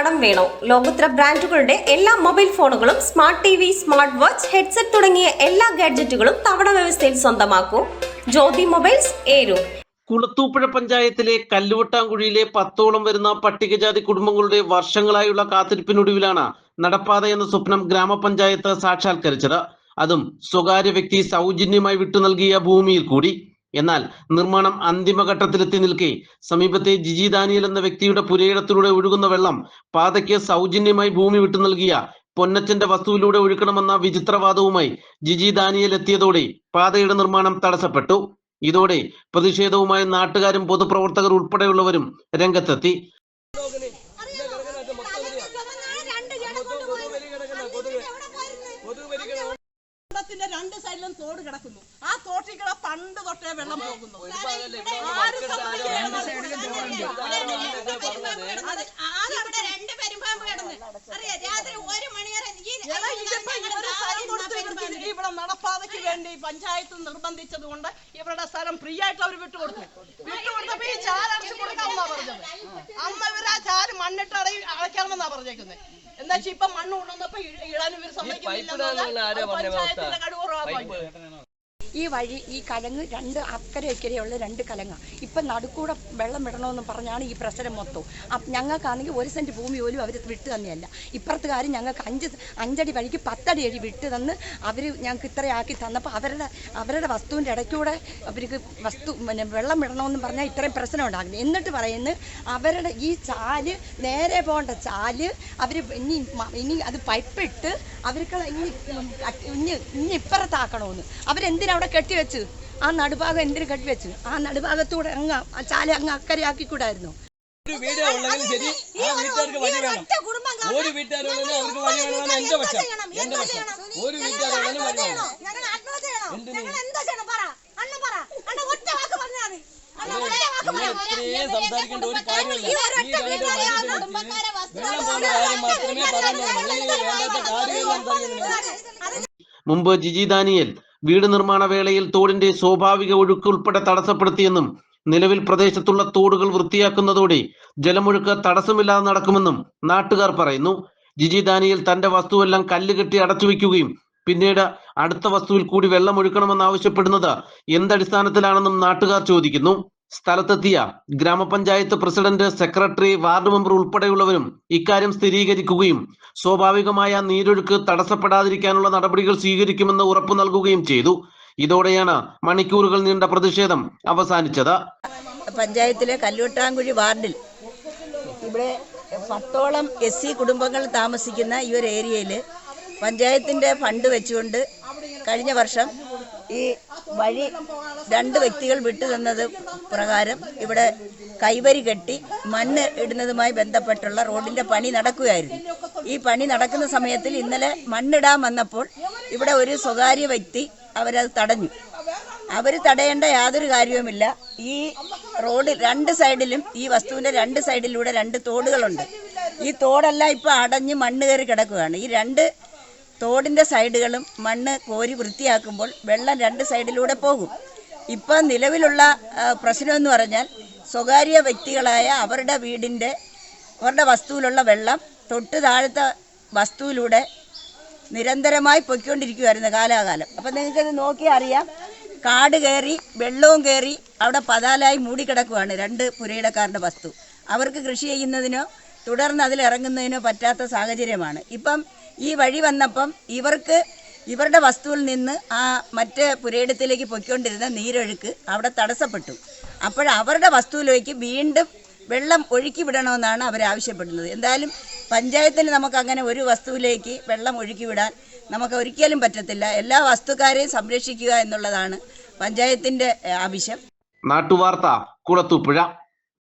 കടം വേണോ? ലോകോത്തര ബ്രാൻഡുകളുടെ എല്ലാ മൊബൈൽ ഫോണുകളും smart T V smart watch headset തുടങ്ങിയ എല്ലാ ഗാഡ്ജറ്റുകളും തവണ വ്യവസ്ഥയിൽ സ്വന്തമാക്കൂ. ജ്യോതി മൊബൈൽസ് ഏരു. കുളത്തൂപ്പുഴ പഞ്ചായത്തിലെ കല്ലുവട്ടാങ്കുഴിയിലെ പത്തോളം വരുന്ന പട്ടികജാതി കുടുംബങ്ങളുടെ വർഷങ്ങളായുള്ള കാത്തിരിപ്പിനൊടുവിലാണ് നടപ്പാത എന്ന സ്വപ്നം ഗ്രാമപഞ്ചായത്ത് സാക്ഷാത്കരിച്ചത്. അതും സ്വകാര്യ വ്യക്തി സൗജന്യമായി വിട്ടു നൽകിയ ഭൂമിയിൽ കൂടി. എന്നാൽ നിർമ്മാണം അന്തിമഘട്ടത്തിലെത്തി നിൽക്കെ. സമീപത്തെ ജിജി ദാനിയൽ എന്ന വ്യക്തിയുടെ പുരയിടത്തിലൂടെ ഒഴുകുന്ന വെള്ളം പാതയ്ക്ക് സൗജന്യമായി ഭൂമി വിട്ടു നൽകിയ പൊന്നച്ചന്റെ വസ്തുവിലൂടെ ഒഴുക്കണമെന്ന വിചിത്രവാദവുമായി ജിജി ദാനിയൽ എത്തിയതോടെ പാതയുടെ നിർമ്മാണം തടസ്സപ്പെട്ടു. ഇതോടെ പ്രതിഷേധവുമായി നാട്ടുകാരും പൊതുപ്രവർത്തകർ ഉൾപ്പെടെയുള്ളവരും രംഗത്തെത്തി. ത്തിന്റെ രണ്ട് സൈഡിലും തോട് കിടക്കുന്നു. ആ തോട്ടിൽ കൂടെ പണ്ട് തൊട്ടേ വെള്ളം പോകുന്നു. ആരും രണ്ട് പെരുമ്പാമ്പ് കിടന്ന്. അറിയാ? രാത്രി ഒരു മണിവരെ ഇവിടെ നടപ്പാതയ്ക്ക് വേണ്ടി പഞ്ചായത്ത് നിർബന്ധിച്ചത് കൊണ്ട് ഇവരുടെ സ്ഥലം ഫ്രീ ആയിട്ട് അവർ വിട്ടുകൊടുത്തു. വിട്ടുകൊടുത്തപ്പോ ഈ ചാലടച്ച് കൊടുക്കാമെന്നാ പറഞ്ഞത്. അമ്മ ഇവരാ ചാര് മണ്ണിട്ട് അടയി അടയ്ക്കണമെന്നാ പറഞ്ഞേക്കുന്നത് എന്താ വെച്ചാ ഇപ്പൊ മണ്ണ് കൊണ്ടുവന്നപ്പോ ഇ- ഇടാൻ ഇവർ സമ്മതിക്കുന്നില്ല പഞ്ചായത്തിന്റെ കടുവ കടുവറവായി. ഈ വഴി ഈ കലങ്ങ് രണ്ട് അക്കരെ ഇക്കരെയുള്ള രണ്ട് കലങ്ങാണ് ഇപ്പം നടുക്കൂടെ വെള്ളം വിടണമെന്ന് പറഞ്ഞാണ് ഈ പ്രശ്നം മൊത്തം. അപ്പം ഞങ്ങൾക്കാണെങ്കിൽ ഒരു സെന്റ് ഭൂമി പോലും അവർ വിട്ട് തന്നെയല്ല. ഇപ്പുറത്തുകാർ ഞങ്ങൾക്ക് അഞ്ച് അഞ്ചടി വഴിക്ക് പത്തടി അടി വിട്ട് തന്ന് അവർ ഞങ്ങൾക്ക് ഇത്രയാക്കി തന്നപ്പോൾ അവരുടെ അവരുടെ വസ്തുവിന്റെ ഇടയ്ക്കൂടെ അവർക്ക് വസ്തു പിന്നെ വെള്ളം വിടണമെന്ന് പറഞ്ഞാൽ ഇത്രയും പ്രശ്നം ഉണ്ടാകുന്നു. എന്നിട്ട് പറയുന്നു അവരുടെ ഈ ചാൽ നേരെ പോകേണ്ട ചാൽ അവർ ഇനി ഇനി അത് പൈപ്പിട്ട് അവർക്ക് ഇനി ഇനി ഇനി ഇപ്പുറത്താക്കണമെന്ന് അവരെന്തിനാ അവിടെ കെട്ടിവെച്ച് ആ നടുഭാഗം എന്തിനു കെട്ടിവെച്ച് ആ നടുഭാഗത്തൂടെ അങ്ങ് ആ ചാല അങ്ങ് അക്കരയാക്കിക്കൂടായിരുന്നു. ഒരു വീടേ ഉള്ളെങ്കിലും ശരി ആ വീട്ടുകാർക്ക് വഴി വേണം. ഒരു വീട്ടുകാരുള്ളതിന് അവർക്ക് വഴി വേണമെന്നാണ് എന്റെ പക്ഷം എന്റെ പക്ഷം ഒരു വീട്ടുകാരുള്ളതിന് വഴി വേണം. ഞങ്ങൾ ഞങ്ങൾ എന്താ ചെയ്യണം? പറ. അണ്ണ പറ. അണ്ണ ഒറ്റ വാക്ക് പറഞ്ഞാൽ മതി. അണ്ണ വാക്ക് നിങ്ങൾ പറഞ്ഞാൽ മതി. ഇത്രയും സംസാരിക്കേണ്ട ഒരു കാര്യമില്ല. ഈ ഈ രണ്ട് വീട്ടുകാരെയാണ് വഴി കുടുംബക്കാരെ വസ്തു വെള്ളം പോകുന്ന കാര്യം മാത്രമേ പറയുന്നുള്ളൂ വേണ്ടാത്ത കാര്യങ്ങൾ സംസാരിക്കുന്നില്ല മുമ്പ് ജിജി ദാനിയൽ വീട് നിർമ്മാണ വേളയിൽ തോടിന്റെ സ്വാഭാവിക ഒഴുക്ക് ഉൾപ്പെടെ തടസ്സപ്പെടുത്തിയെന്നും നിലവിൽ പ്രദേശത്തുള്ള തോടുകൾ വൃത്തിയാക്കുന്നതോടെ ജലമൊഴുക്ക് തടസ്സമില്ലാതെ നടക്കുമെന്നും നാട്ടുകാർ പറയുന്നു. ജിജി ദാനിയിൽ തന്റെ വസ്തുവെല്ലാം കല്ല് കെട്ടി അടച്ചു വയ്ക്കുകയും പിന്നീട് അടുത്ത വസ്തുവിൽ കൂടി വെള്ളം ഒഴുക്കണമെന്ന് ആവശ്യപ്പെടുന്നത് എന്തടിസ്ഥാനത്തിലാണെന്നും നാട്ടുകാർ ചോദിക്കുന്നു. സ്ഥലത്തെത്തിയ ഗ്രാമപഞ്ചായത്ത് പ്രസിഡന്റ് സെക്രട്ടറി വാർഡ് മെമ്പർ ഉൾപ്പെടെയുള്ളവരും ഇക്കാര്യം സ്ഥിരീകരിക്കുകയും സ്വാഭാവികമായ നീരൊഴുക്ക് തടസ്സപ്പെടാതിരിക്കാനുള്ള നടപടികൾ സ്വീകരിക്കുമെന്ന് ഉറപ്പു നൽകുകയും ചെയ്തു. ഇതോടെയാണ് മണിക്കൂറുകൾ നീണ്ട പ്രതിഷേധം അവസാനിച്ചത്. പഞ്ചായത്തിലെ കല്ലുവട്ടാങ്കുഴി വാർഡിൽ ഇവിടെ പത്തോളം എസ് സി കുടുംബങ്ങൾ താമസിക്കുന്ന ഈ ഒരു ഏരിയയിൽ പഞ്ചായത്തിന്റെ ഫണ്ട് വെച്ചുകൊണ്ട് കഴിഞ്ഞ വർഷം ഈ വഴി രണ്ട് വ്യക്തികൾ വിട്ടു തന്നത് പ്രകാരം ഇവിടെ കൈവരി കെട്ടി മണ്ണ് ഇടുന്നതുമായി ബന്ധപ്പെട്ടുള്ള റോഡിന്റെ പണി നടക്കുകയായിരുന്നു. ഈ പണി നടക്കുന്ന സമയത്തിൽ ഇന്നലെ മണ്ണിടാൻ വന്നപ്പോൾ ഇവിടെ ഒരു സ്വകാര്യ വ്യക്തി അവരത് തടഞ്ഞു. അവർ തടയേണ്ട യാതൊരു കാര്യവുമില്ല. ഈ റോഡ് രണ്ട് സൈഡിലും ഈ വസ്തുവിന്റെ രണ്ട് സൈഡിലൂടെ രണ്ട് തോടുകളുണ്ട്. ഈ തോടെല്ലാം ഇപ്പോൾ അടഞ്ഞ് മണ്ണ് കയറി കിടക്കുകയാണ്. ഈ രണ്ട് തോടിന്റെ സൈഡുകളും മണ്ണ് കോരി വൃത്തിയാക്കുമ്പോൾ വെള്ളം രണ്ട് സൈഡിലൂടെ പോകും. ഇപ്പം നിലവിലുള്ള പ്രശ്നമെന്ന് പറഞ്ഞാൽ സ്വകാര്യ വ്യക്തികളായ അവരുടെ വീടിന്റെ അവരുടെ വസ്തുവിലുള്ള വെള്ളം തൊട്ട് താഴത്തെ വസ്തുവിലൂടെ നിരന്തരമായി പൊയ്ക്കൊണ്ടിരിക്കുമായിരുന്നു കാലാകാലം. അപ്പം നിങ്ങൾക്കത് നോക്കിയാൽ അറിയാം. കാട് കയറി വെള്ളവും കയറി അവിടെ പതാലായി മൂടിക്കിടക്കുവാണ് രണ്ട് പുരയിടക്കാരുടെ വസ്തു. അവർക്ക് കൃഷി ചെയ്യുന്നതിനോ തുടർന്ന് അതിൽ ഇറങ്ങുന്നതിനോ പറ്റാത്ത സാഹചര്യമാണ്. ഇപ്പം ഈ വഴി വന്നപ്പം ഇവർക്ക് ഇവരുടെ വസ്തുവിൽ നിന്ന് ആ മറ്റ് പുരയിടത്തിലേക്ക് പൊയ്ക്കൊണ്ടിരുന്ന നീരൊഴുക്ക് അവിടെ തടസ്സപ്പെട്ടു. അപ്പോൾ അവരുടെ വസ്തുവിലേക്ക് വീണ്ടും വെള്ളം ഒഴുക്കി വിടണമെന്നാണ് അവർ ആവശ്യപ്പെടുന്നത്. എന്തായാലും പഞ്ചായത്തിൽ നമുക്ക് അങ്ങനെ ഒരു വസ്തുവിലേക്ക് വെള്ളം ഒഴുക്കി വിടാൻ നമുക്ക് ഒരിക്കലും പറ്റത്തില്ല. എല്ലാ വസ്തുക്കാരെയും സംരക്ഷിക്കുക എന്നുള്ളതാണ് പഞ്ചായത്തിന്റെ ആവശ്യം. നാട്ടുവാർത്ത കുളത്തൂപ്പുഴ.